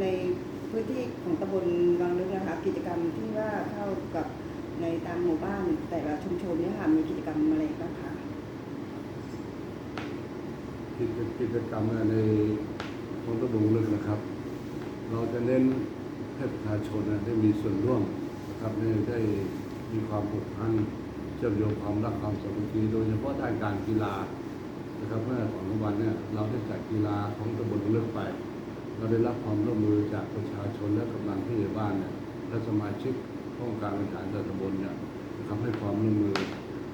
ในพื้นที่ของตำบลวังลึกนะคะกิจกรรมที่ว่าเข้ากับในตามหมู่บ้านแต่ละชุมชนเนี่ยค่ะมีกิจกรรมอะไรบ้างคะกิจกิจกรรมในของตะบงลึกนะครับ เราจะเน้นให้ประชาชนได้มีส่วนร่วมนะครับได้ได้มีความผูกพันเชื่อมโยงความรักความสามัคคีโดยเฉพาะด้านการกีฬานะครับเมื่อของวันเนี่ยเราได้จัดกีฬาของตำบลลึกไป เราได้รับความร่วมมือจากประชาชนและกำลังผู้ใหญ่บ้านเนี่ยและสมาชิกองค์การบริหารส่วนตำบลเนี่ยนะครับให้ความร่วมมือ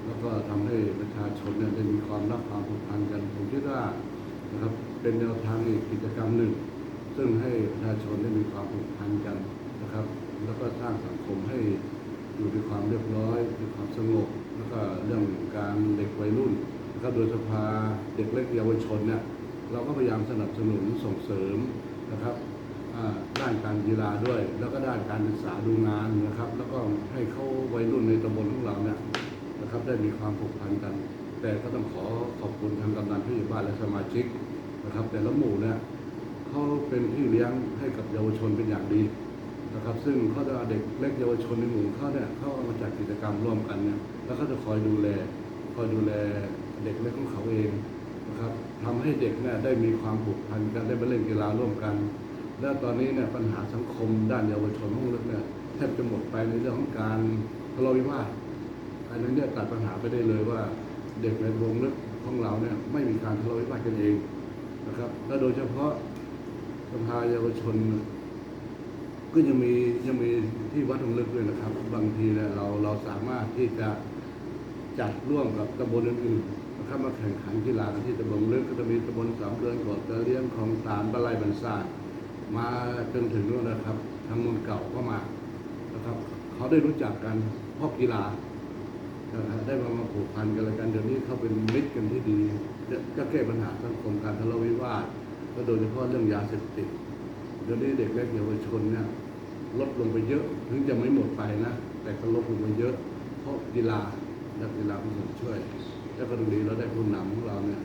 แล้วก็ทำให้ประชาชนเนี่ยได้มีความรักความผูกพันกันผมคิดว่านะครับเป็นแนวทางอีกกิจกรรมหนึ่ง ซึ่งให้ประชาชนได้มีความผูกพันกันนะครับ แล้วก็สร้างสังคมให้อยู่ในความเรียบร้อยมีความสงบแล้วก็เรื่องการเด็กวัยรุ่นนะครับโดยสภาเด็กเล็กเยาวชนเนี่ย เราก็พยายามสนับสนุนส่งเสริมนะครับด้านการกีฬาด้วย แล้วก็ด้านการศึกษาดูงานนะครับ แล้วก็ให้เขาวัยรุ่นในตำบลของเราเนี่ยนะครับได้มีความผูกพันกัน แต่ก็ต้องขอขอบคุณทางกำนันผู้ใหญ่บ้านและสมาชิกนะครับ แต่ละหมู่เนี่ยเขาเป็นพี่เลี้ยงให้กับเยาวชนเป็นอย่างดีนะครับ ซึ่งเขาจะเอาเด็กเล็กเยาวชนในหมู่เขาเนี่ยเขาเอามาจัดกิจกรรมร่วมกันเนี่ยแล้วเขาจะคอยดูแลคอยดูแลเด็กเล็กของเขาเอง นะครับทำให้เด็กเนี่ยได้มีความผูกพันกันได้ไปเล่นกีฬาร่วมกัน และตอนนี้เนี่ยปัญหาสังคมด้านเยาวชนของเราเนี่ยแทบจะหมดไปในเรื่องของการทะเลาะวิวาทอันนั้นเนี่ยตัดปัญหาไปได้เลยว่าเด็กในวงเลึกของเราเนี่ยไม่มีการทะเลาะวิวาทกันเองนะครับ และโดยเฉพาะสภาเยาวชน ก็ยังมียังมีที่วัดวงเลึกด้วยนะครับ บางทีเนี่ยเราเราสามารถที่จะจัดร่วมกับตำบลอื่นๆ นะครับมาแข่งขันกีฬาที่ตำบลวงลึกก็จะมีตำบลสามเดือนกอนจะเลี้ยงคลองสารบะไลบันซามาจนถึงนู่นนะครับ ทางมนเก่าก็มานะครับ เขาได้รู้จักกันเพราะกีฬาได้มามาผูกพันกันอะกันเดี๋ยวนี้เขาเป็นมิตรกันที่ดีก็แก้ปัญหาสังคมการทะเลาะวิวาทและโดยเฉพาะเรื่องยาเสพติดเดี๋ยวนี้เด็กเล็กเยาวชนเนี่ยลดลงไปเยอะถึงจะไม่หมดไปนะ แต่ก็ลดลงไปเยอะ เพราะกีฬาและกีฬาเป็นส่วนช่วย แล้วก็ตรงนี้เราได้ผู้นำของเราเนี่ย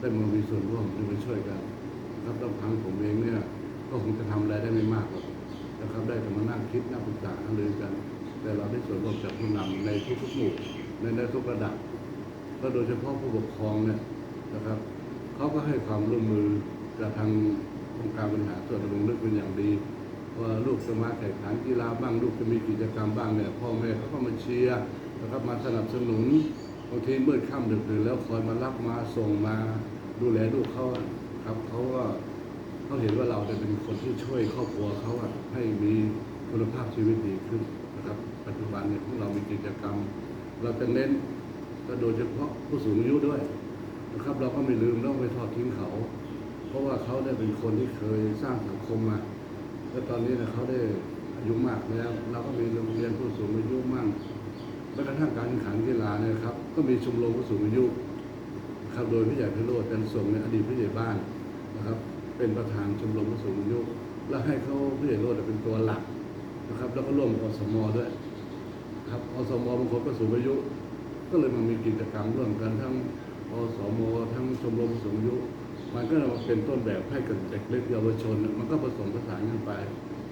ได้มามีส่วนร่วมได้มาช่วยกันนะครับต้องพังผมเองเนี่ยก็คงจะทำอะไรได้ไม่มากหรอกนะครับได้แต่มานั่งคิดนั่งปรึกษาหารือกัน แต่เราได้ส่วนร่วมจากผู้นำในทุกๆหมู่ในในทุกระดับก็โดยเฉพาะผู้ปกครองเนี่ยนะครับเขาก็ให้ความร่วมมือกับทางองค์การบริหารส่วนตำบลลึกเป็นอย่างดีว่าลูกจะมาแข่งขันกีฬาบ้างลูกจะมีกิจกรรมบ้างเนี่ยพ่อแม่เขาก็มาเชียร์นะครับมาสนับสนุน บางทีมืดค่ำดึกดื่นแล้วคอยมารับมาส่งมาดูแลลูกเขาครับเขาก็เขาเห็นว่าเราเป็นคนที่ช่วยครอบครัวเขาอะให้มีคุณภาพชีวิตดีขึ้นนะครับ ปัจจุบันเนี่ยพวกเรามีกิจกรรม เราจะเน้นและโดยเฉพาะผู้สูงอายุด้วยนะครับ เราก็ไม่ลืมต้องไปทอดทิ้งเขา เพราะว่าเขาได้เป็นคนที่เคยสร้างสังคมมาและตอนนี้เนี่ยเขาได้อายุมากแล้ว เราก็มีโรงเรียนผู้สูงอายุมั่ง แม้กระทั่งการแข่งขันกีฬาเนี่ยครับ ก็มีชมรมผู้สูงอายุครับโดยพี่ใหญ่พิโรธเป็นส่งในยอดีตผู้ใหญ่บ้านนะครับ เป็นประธานชมรมผู้สูงอายุและให้เขาผู้ใหญ่โรธเป็นตัวหลักนะครับ แล้วก็ร่วมกับอสมด้วยครับอสมบางคนก็สูงอายุ ก็เลยมามีกิจกรรมร่วมกันทั้งอสมทั้งชมรมสูงอายุ มันก็มาเป็นต้นแบบให้กับเด็กเล็กเยาวชน มันก็ผสมผสานกันไป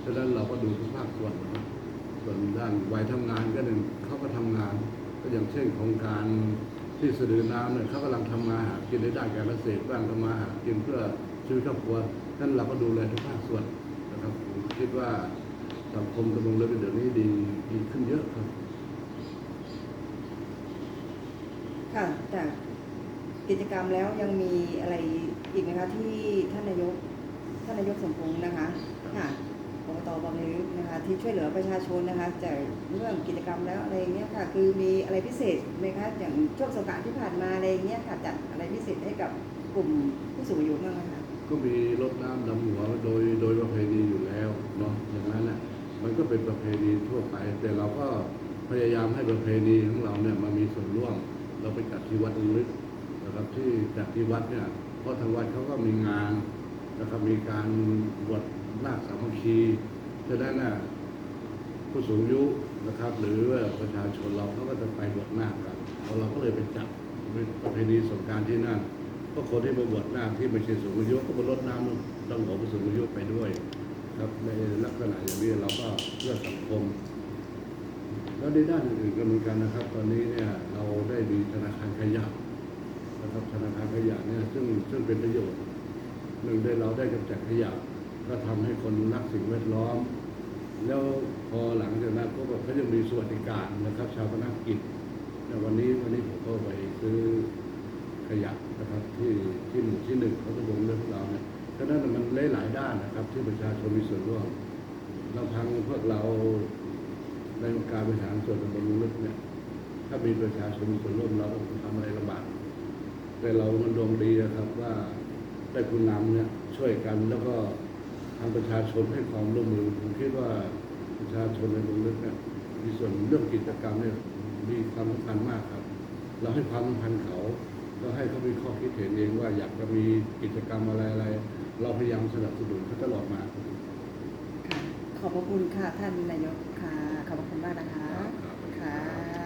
ฉะนั้นเราก็ดูทุกภาคส่วนนะครับส่วน ด้านวัยทำงานก็หนึ่งเขาก็ทำงาน ก็อย่างเช่นโครงการที่สะดือน้ำเนี่ยเขากำลังทำมาหากินในด้านการเกษตรบ้างทำมาหากินเพื่อชีวิตครอบครัวนั้นเราก็ดูแลทุกภาคส่วนนะครับผมคิดว่าสังคมตำบลเรือเดี๋ยวนี้ดีดีขึ้นเยอะครับค่ะจากกิจกรรมแล้วยังมีอะไรอีกไหมคะที่ท่านนายกท่านนายกสมพงษ์นะคะค่ะ อบตบางลึกนะคะที่ช่วยเหลือประชาชนนะคะจากเรื่องกิจกรรมแล้วอะไรเงี้ยค่ะคือมีอะไรพิเศษไหมคะอย่างช่วงสงกรานต์ที่ผ่านมาอะไรเงี้ยค่ะจัดอะไรพิเศษให้กับกลุ่มผู้สูงอายุบ้างไหมคะก็มีรดน้ำดำหัวโดยโดยประเพณีอยู่แล้วเนาะอย่างนั้นแหละมันก็เป็นประเพณีทั่วไป แต่เราก็พยายามให้ประเพณีของเราเนี่ยมามีส่วนร่วม เราไปจัดที่วัดลึกนะครับที่จัดที่วัดเนี่ยเพราะทางวัดเขาก็มีงานนะครับมีการบวช นาคสามัคคีฉะนั้นน่ะผู้สูงอายุนะครับ หรือว่าประชาชนเราเขาก็จะไปบวชนาคกันเราก็เลยไปจัดประเพณีสงการที่นั่นก็คนที่มาบวชหน้าที่ไม่ใช่สูงอายุก็มาลดน้ำดำหัวผู้สูงอายุไปด้วย ครับในลักษณะอย่างนี้เราก็เพื่อสังคม แล้วในด้านอื่นๆก็เหมือนกันนะครับ ตอนนี้เนี่ยเราได้มีธนาคารขยะนะครับธนาคารขยะเนี่ยซึ่งซึ่งเป็นประโยชน์หนึ่งได้เราได้กำจัดขยะ ก็ทำให้คนรักสิ่งแวดล้อม แล้วพอหลังจากนั้นก็แบบเขายังมีสวัสดิการนะครับ ชาวพนักกิจในวันนี้วันนี้ผมก็ไปซื้อขยะนะครับที่ที่หมู่ที่หนึ่งเขาจะวงเรื่องเราเนี่ยฉะนั้นมันหลายๆด้านนะครับ ที่ประชาชนมีส่วนร่วมลำพังพวกเราในการบริหารส่วนตำบลลึกเนี่ยถ้ามีประชาชนมีส่วนร่วมเราก็ทำอะไรลำบากแต่เรามันดวงดีนะครับว่าได้คุณนำเนี่ยช่วยกันแล้วก็ ทางประชาชนให้ความร่วมมือผมคิดว่าประชาชนในตรงนี้เนี่ยมีส่วนเรื่องกิจกรรมเนี่ยมีความสำคัญมากครับ เราให้ความสำคัญเขาเราให้เขามีข้อคิดเห็นเองว่าอยากจะมีกิจกรรมอะไรอะไรๆเราพยายามสนับสนุนเขาตลอดมา ขอบพระคุณค่ะท่านนายกค่ะ ขอบพระคุณมากนะคะ